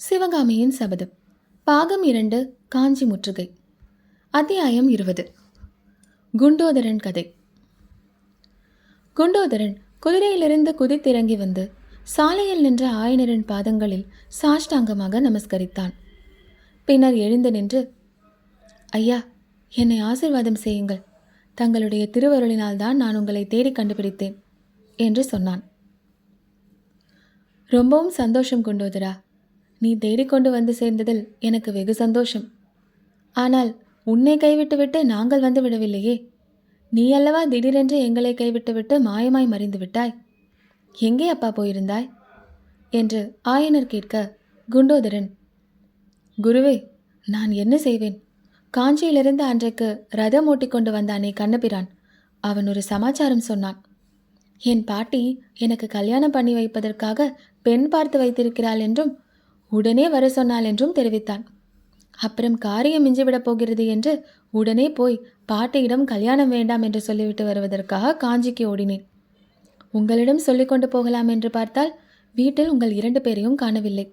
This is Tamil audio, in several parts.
சிவகாமியின் சபதம். பாகம் இரண்டு காஞ்சி முற்றுகை. அத்தியாயம் இருபது. குண்டோதரன் கதை. குண்டோதரன் குதிரையிலிருந்து குதித்திறங்கி வந்து சாலையில் நின்ற ஆயனரின் பாதங்களில் சாஷ்டாங்கமாக நமஸ்கரித்தான். பின்னர் எழுந்து நின்று ஐயா என்னை ஆசிர்வாதம் செய்யுங்கள். தங்களுடைய திருவருளினால் தான் நான் உங்களை தேடி கண்டுபிடித்தேன் என்று சொன்னான். ரொம்பவும் சந்தோஷம் குண்டோதரா. நீ தேடிக்கொண்டு வந்து சேர்ந்ததில் எனக்கு வெகு சந்தோஷம். ஆனால் உன்னை கைவிட்டுவிட்டு நாங்கள் வந்து விடவில்லையே. நீ அல்லவா திடீரென்று எங்களை கைவிட்டுவிட்டு மாயமாய் மறைந்து விட்டாய்? எங்கே அப்பா போயிருந்தாய்? என்று ஆயனர் கேட்க குண்டோதரன் குருவே நான் என்ன செய்வேன்? காஞ்சியிலிருந்து அன்றைக்கு ரதம் ஓட்டிக்கொண்டு வந்தானே கண்ணபிரான் அவன் ஒரு சமாச்சாரம் சொன்னான். என் பாட்டி எனக்கு கல்யாணம் பண்ணி வைப்பதற்காக பெண் பார்த்து வைத்திருக்கிறாள் என்றும் உடனே வர சொன்னாள் என்றும் தெரிவித்தான். அப்புறம் காரியம் மிஞ்சிவிடப் போகிறது என்று உடனே போய் பாட்டியிடம் கல்யாணம் வேண்டாம் என்று சொல்லிவிட்டு வருவதற்காக காஞ்சிக்கு ஓடினேன். உங்களிடம் சொல்லிக்கொண்டு போகலாம் என்று பார்த்தால் வீட்டில் உங்கள் இரண்டு பேரையும் காணவில்லை.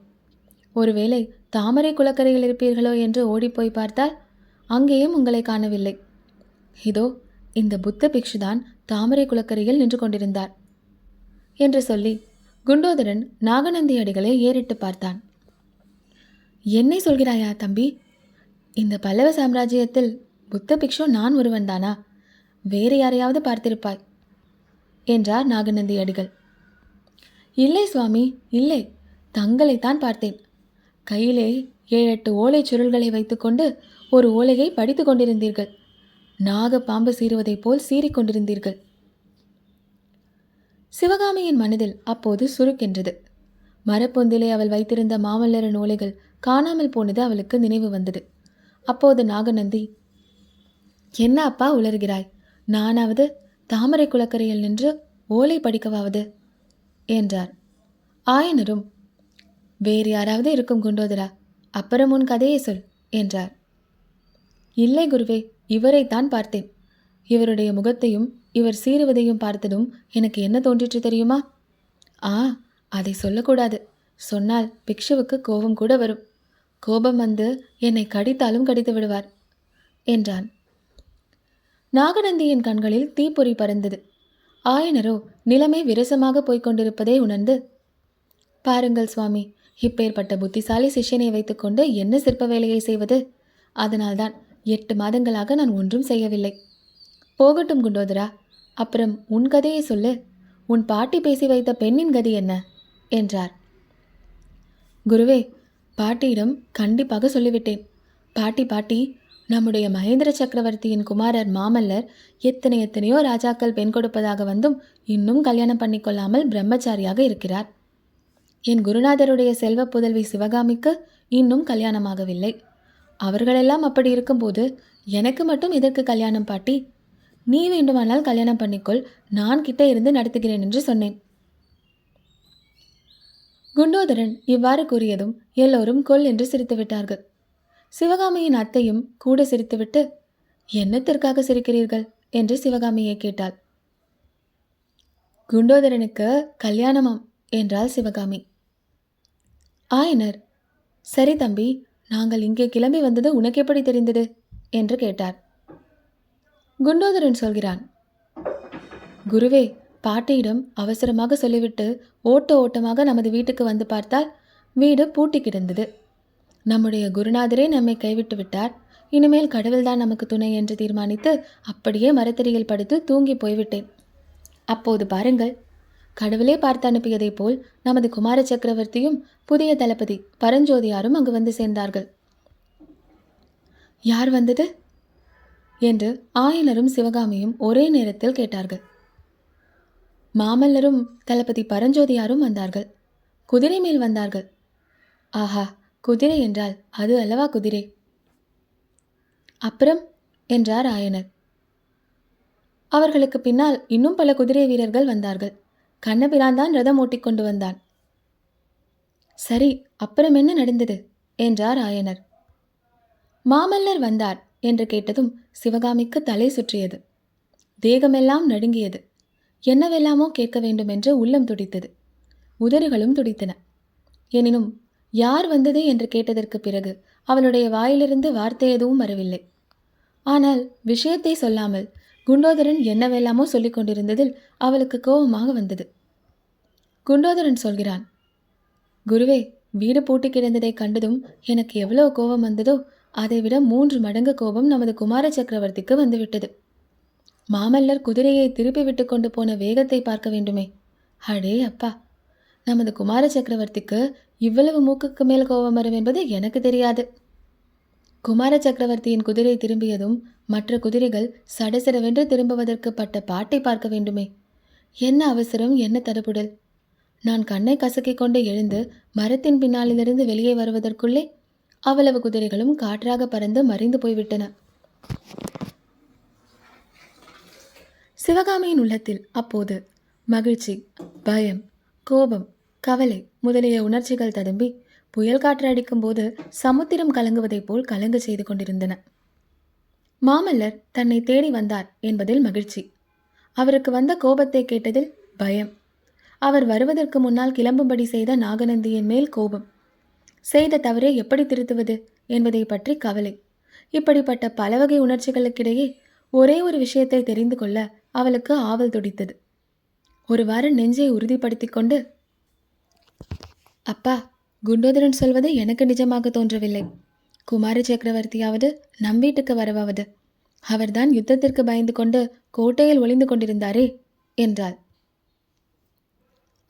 ஒருவேளை தாமரை குளக்கரையில் இருப்பீர்களோ என்று ஓடிப்போய் பார்த்தால் அங்கேயும் உங்களை காணவில்லை. இதோ இந்த புத்த பிக்ஷுதான் தாமரை குளக்கரையில் நின்று கொண்டிருந்தார் என்று சொல்லி குண்டோதரன் நாகநந்தி அடிகளை ஏறிட்டு பார்த்தான். என்னை சொல்கிறாயா தம்பி? இந்த பல்லவ சாம்ராஜ்யத்தில் புத்த பிக்ஷு நான் ஒருவன்தானா வேறு யாரையாவது பார்த்திருப்பாய்? என்றார் நாகநந்தி அடிகள். இல்லை சுவாமி இல்லை. தங்களைத்தான் பார்த்தேன். கையிலே ஏழெட்டு ஓலைச் சுருள்களை வைத்துக்கொண்டு ஒரு ஓலையை படித்து கொண்டிருந்தீர்கள். நாக பாம்பு சீறுவதைப் போல் சீறிக் கொண்டிருந்தீர்கள். சிவகாமியின் மனதில் அப்போது சுருக்கென்றது. மரப்பொந்திலே அவள் வைத்திருந்த மாமல்லரின் ஓலைகள் காணாமல் போனது அவளுக்கு நினைவு வந்தது. அப்போது நாகநந்தி என்ன அப்பா உலர்கிறாய் நானாவது தாமரை குளக்கரையில் நின்று ஓலை படிக்கவாவது? என்றார். ஆயனரும் வேறு யாராவது இருக்கும் குண்டோதரா? அப்புறம் உன் கதையை சொல் என்றார். இல்லை குருவே இவரைத்தான் பார்த்தேன். இவருடைய முகத்தையும் இவர் சீறுவதையும் பார்த்ததும் எனக்கு என்ன தோன்றிற்று தெரியுமா? ஆ அதை சொல்லக்கூடாது. சொன்னால் பிக்ஷுவுக்கு கோபம் கூட வரும். கோபம் வந்து என்னை கடித்தாலும் கடித்து விடுவார் என்றான். நாகநந்தியின் கண்களில் தீப்பொறி பறந்தது. ஆயனரோ நிலைமை விரசமாக போய்கொண்டிருப்பதை உணர்ந்து பாருங்கள் சுவாமி இப்பேற்பட்ட புத்திசாலி சிஷ்யனை வைத்துக்கொண்டு என்ன சிற்ப வேலையை செய்வது? அதனால்தான் எட்டு மாதங்களாக நான் ஒன்றும் செய்யவில்லை. போகட்டும் குண்டோதரா அப்புறம் உன் கதையை சொல்லு. உன் பாட்டி பேசி வைத்த பெண்ணின் கதி என்ன? என்றார். குருவே பாட்டியிடம் கண்டிப்பாக சொல்லிவிட்டேன். பாட்டி பாட்டி நம்முடைய மகேந்திர சக்கரவர்த்தியின் குமாரர் மாமல்லர் எத்தனை எத்தனையோ ராஜாக்கள் பெண் கொடுப்பதாக வந்தும் இன்னும் கல்யாணம் பண்ணிக்கொள்ளாமல் பிரம்மச்சாரியாக இருக்கிறார். என் குருநாதருடைய செல்வ புதல்வி சிவகாமிக்கு இன்னும் கல்யாணமாகவில்லை. அவர்களெல்லாம் அப்படி இருக்கும்போது எனக்கு மட்டும் இதற்கு கல்யாணம் பாட்டி. நீ வேண்டுமானால் கல்யாணம் பண்ணிக்கொள் நான் கிட்டே இருந்து நடத்துகிறேன் என்று சொன்னேன். குண்டோதரன் இவ்வாறு கூறியதும் எல்லோரும் கொல் என்று சிரித்து விட்டார்கள். சிவகாமியின் அத்தையும் கூட சிரித்துவிட்டு என்னத்திற்காக சிரிக்கிறீர்கள்? என்று சிவகாமியை கேட்டாள். குண்டோதரனுக்கு கல்யாணமாம் என்றாள் சிவகாமி. ஆயனர் சரி தம்பி நாங்கள் இங்கே கிளம்பி வந்தது உனக்கு எப்படி தெரிந்தது? என்று கேட்டார். குண்டோதரன் சொல்கிறான் குருவே பாட்டியிடம் அவசரமாக சொல்லிவிட்டு ஓட்ட ஓட்டமாக நமது வீட்டுக்கு வந்து பார்த்தால் வீடு பூட்டி கிடந்தது. நம்முடைய குருநாதரே நம்மை கைவிட்டு விட்டார். இனிமேல் கடவுள்தான் நமக்கு துணை என்று தீர்மானித்து அப்படியே மரத்தடியில் படுத்து தூங்கி போய்விட்டேன். அப்போது பாருங்கள் கடவுளே பார்த்து அனுப்பியதைப் போல் நமது குமார சக்கரவர்த்தியும் புதிய தளபதி பரஞ்சோதியாரும் அங்கு வந்து சேர்ந்தார்கள். யார் வந்தது? என்று ஆயனரும் சிவகாமியும் ஒரே நேரத்தில் கேட்டார்கள். மாமல்லரும் தளபதி பரஞ்சோதியாரும் வந்தார்கள். குதிரை மேல் வந்தார்கள். ஆஹா குதிரை என்றால் அது அல்லவா குதிரை? அப்புறம்? என்றார் ஆயனர். அவர்களுக்கு பின்னால் இன்னும் பல குதிரை வீரர்கள் வந்தார்கள். கண்ணபிரான் தான் ரதம் ஓட்டிக்கொண்டு வந்தான். சரி அப்புறம் என்ன நடந்தது? என்றார் ஆயனர். மாமல்லர் வந்தார் என்று கேட்டதும் சிவகாமிக்கு தலை சுற்றியது. தேகமெல்லாம் நடுங்கியது. என்னவெல்லாமோ கேட்க வேண்டும் என்று உள்ளம் துடித்தது. உதடுகளும் துடித்தன. எனினும் யார் வந்தது என்று கேட்டதற்கு பிறகு அவளுடைய வாயிலிருந்து வார்த்தை எதுவும் வரவில்லை. ஆனால் விஷயத்தை சொல்லாமல் குண்டோதரன் என்னவெல்லாமோ சொல்லிக் கொண்டிருந்ததில் அவளுக்கு கோபமாக வந்தது. குண்டோதரன் சொல்கிறான் குருவே வீடு பூட்டி கிடந்ததை கண்டதும் எனக்கு எவ்வளோ கோபம் வந்ததோ அதைவிட மூன்று மடங்கு கோபம் நமது குமார சக்கரவர்த்திக்கு வந்துவிட்டது. மாமல்லர் குதிரையை திருப்பி விட்டு கொண்டு போன வேகத்தை பார்க்க வேண்டுமே. அடே அப்பா நமது குமார சக்கரவர்த்திக்கு இவ்வளவு மூக்குக்கு மேல் கோபம் வரும் என்பது எனக்கு தெரியாது. குமார சக்கரவர்த்தியின் குதிரை திரும்பியதும் மற்ற குதிரைகள் சடசடவென்று திரும்புவதற்கு பட்ட பாட்டை பார்க்க வேண்டுமே. என்ன அவசரம் என்ன தடுப்புடல்? நான் கண்ணை கசக்கிக் கொண்டு எழுந்து மரத்தின் பின்னாலிலிருந்து வெளியே வருவதற்குள்ளே அவ்வளவு குதிரைகளும் காற்றாக பறந்து மறைந்து போய்விட்டன. சிவகாமியின் உள்ளத்தில் அப்போது மகிழ்ச்சி பயம் கோபம் கவலை முதலிய உணர்ச்சிகள் ததும்பி புயல் காற்று அடிக்கும்போது சமுத்திரம் கலங்குவதைப் போல் கலங்கு செய்து கொண்டிருந்தன. மாமல்லர் தன்னை தேடி வந்தார் என்பதில் மகிழ்ச்சி. அவருக்கு வந்த கோபத்தை கேட்டதில் பயம். அவர் வருவதற்கு முன்னால் கிளம்பும்படி செய்த நாகநந்தியின் மேல் கோபம். செய்த தவறை எப்படி திருத்துவது என்பதை பற்றி கவலை. இப்படிப்பட்ட பல வகை உணர்ச்சிகளுக்கிடையே ஒரே ஒரு விஷயத்தை தெரிந்து கொள்ள அவளுக்கு ஆவல் துடித்தது. ஒருவாறு நெஞ்சை உறுதிப்படுத்தி கொண்டு அப்பா குண்டோதரன் சொல்வது எனக்கு நிஜமாக தோன்றவில்லை. குமார சக்கரவர்த்தியாவது நம் வீட்டுக்கு வரவாவது. அவர்தான் யுத்தத்திற்கு பயந்து கொண்டு கோட்டையில் ஒளிந்து கொண்டிருந்தாரே என்றாள்.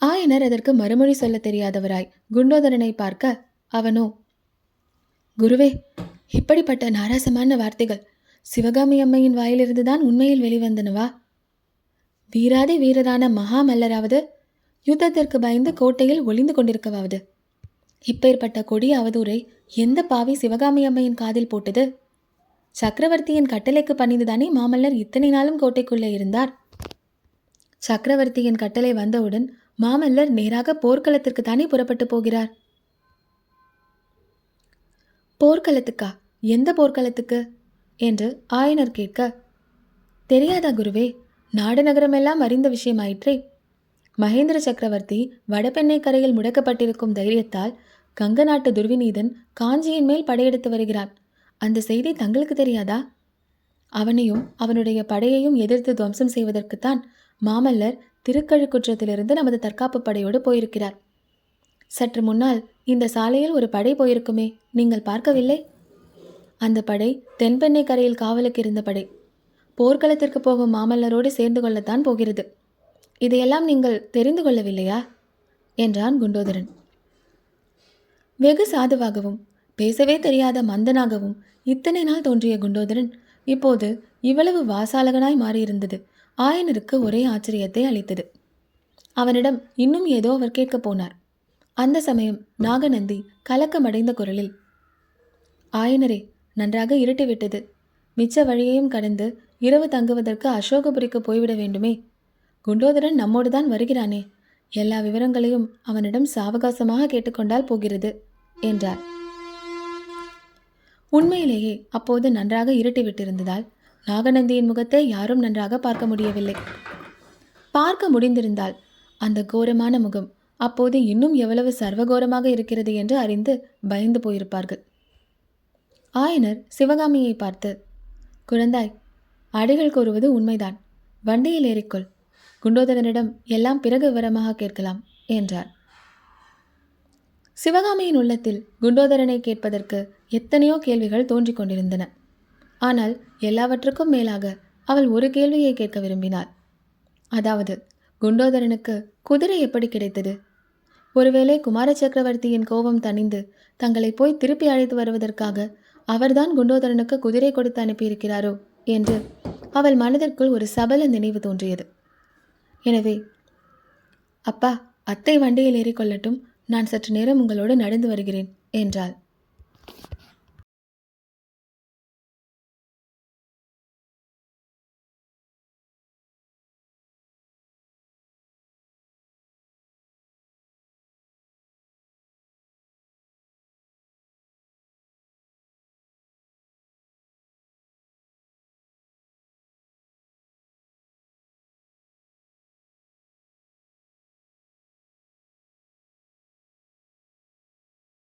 ஆயனர் அதற்கு மறுமொழி சொல்ல தெரியாதவராய் குண்டோதரனை பார்க்க அவனோ குருவே இப்படிப்பட்ட நாராசமான வார்த்தைகள் சிவகாமி அம்மையின் வாயிலிருந்துதான் உண்மையில் வெளிவந்தனவா? வீராதி வீரரான மகா மல்லராவது யுத்தத்திற்கு பயந்து கோட்டையில் ஒளிந்து கொண்டிருக்கவாவது. இப்பேற்பட்ட கொடிய அவதூரை எந்த பாவி சிவகாமி அம்மையின் காதில் போட்டது? சக்கரவர்த்தியின் கட்டளைக்கு பணிந்துதானே மாமல்லர் இத்தனை நாளும் கோட்டைக்குள்ளே இருந்தார்? சக்கரவர்த்தியின் கட்டளை வந்தவுடன் மாமல்லர் நேராக போர்க்களத்திற்கு தானே புறப்பட்டு போகிறார்? போர்க்களத்துக்கா? எந்த போர்க்களத்துக்கு? என்று ஆயனர் கேட்க தெரியாதா குருவே நாடு நகரமெல்லாம் அறிந்த விஷயமாயிற்றே. மகேந்திர சக்கரவர்த்தி வடபெண்ணை கரையில் முடக்கப்பட்டிருக்கும் தைரியத்தால் கங்க நாட்டு துர்விநீதன் காஞ்சியின் மேல் படையெடுத்து வருகிறான். அந்த செய்தி தங்களுக்கு தெரியாதா? அவனையும் அவனுடைய படையையும் எதிர்த்து துவம்சம் செய்வதற்குத்தான் மாமல்லர் திருக்கழுக்குற்றத்திலிருந்து நமது தற்காப்பு படையோடு போயிருக்கிறார். சற்று முன்னால் இந்த சாலையில் ஒரு படை போயிருக்குமே நீங்கள் பார்க்கவில்லை? அந்த படை தென்பெண்ணை கரையில் காவலுக்கு இருந்த படை. போர்க்களத்திற்கு போகும் மாமல்லரோடு சேர்ந்து கொள்ளத்தான் போகிறது. இதையெல்லாம் நீங்கள் தெரிந்து கொள்ளவில்லையா? என்றான் குண்டோதரன். வெகு சாதுவாகவும் பேசவே தெரியாத மந்தனாகவும் இத்தனை நாள் தோன்றிய குண்டோதரன் இப்போது இவ்வளவு வாசாலகனாய் மாறியிருந்தது. ஆயனருக்கு ஒரே ஆச்சரியத்தை அளித்தது. அவனிடம் இன்னும் ஏதோ அவர் கேட்கப் போனார். அந்த சமயம் நாகநந்தி கலக்கமடைந்த குரலில் ஆயனரே நன்றாக இருட்டிவிட்டது. மிச்ச வழியையும் கடந்து இரவு தங்குவதற்கு அசோகபுரிக்கு போய்விட வேண்டுமே? குண்டோதரன் நம்மோடு தான் வருகிறானே. எல்லா விவரங்களையும் அவனிடம் சாவகாசமாக கேட்டுக்கொண்டால் போகிறது என்றார். உண்மையிலேயே அப்போது நன்றாக இருட்டிவிட்டிருந்ததால் நாகநந்தியின் முகத்தை யாரும் நன்றாக பார்க்க முடியவில்லை. பார்க்க முடிந்திருந்தால் அந்த கோரமான முகம் அப்போது இன்னும் எவ்வளவு சர்வகோரமாக இருக்கிறது என்று அறிந்து பயந்து போயிருப்பார்கள். ஆயனர் சிவகாமியை பார்த்து குழந்தாய் அடிகள் கூறுவது உண்மைதான். வண்டியில் ஏறிக்கொள். குண்டோதரனிடம் எல்லாம் பிறகு விவரமாக கேட்கலாம் என்றார். சிவகாமியின் உள்ளத்தில் குண்டோதரனை கேட்பதற்கு எத்தனையோ கேள்விகள் தோன்றிக் கொண்டிருந்தன. ஆனால் எல்லாவற்றுக்கும் மேலாக அவள் ஒரு கேள்வியை கேட்க விரும்பினாள். அதாவது குண்டோதரனுக்கு குதிரை எப்படி கிடைத்தது? ஒருவேளை குமார சக்கரவர்த்தியின் கோபம் தணிந்து தங்களை போய் திருப்பி அழைத்து வருவதற்காக அவர்தான் குண்டோதரனுக்கு குதிரை கொடுத்து அனுப்பியிருக்கிறாரோ என்று அவள் மனதிற்குள் ஒரு சபல நினைவு தோன்றியது. எனவே அப்பா அத்தை வண்டியில் ஏறிக்கொள்ளட்டும். நான் சற்று நேரம் உங்களோடு நடந்து வருகிறேன் என்றாள்.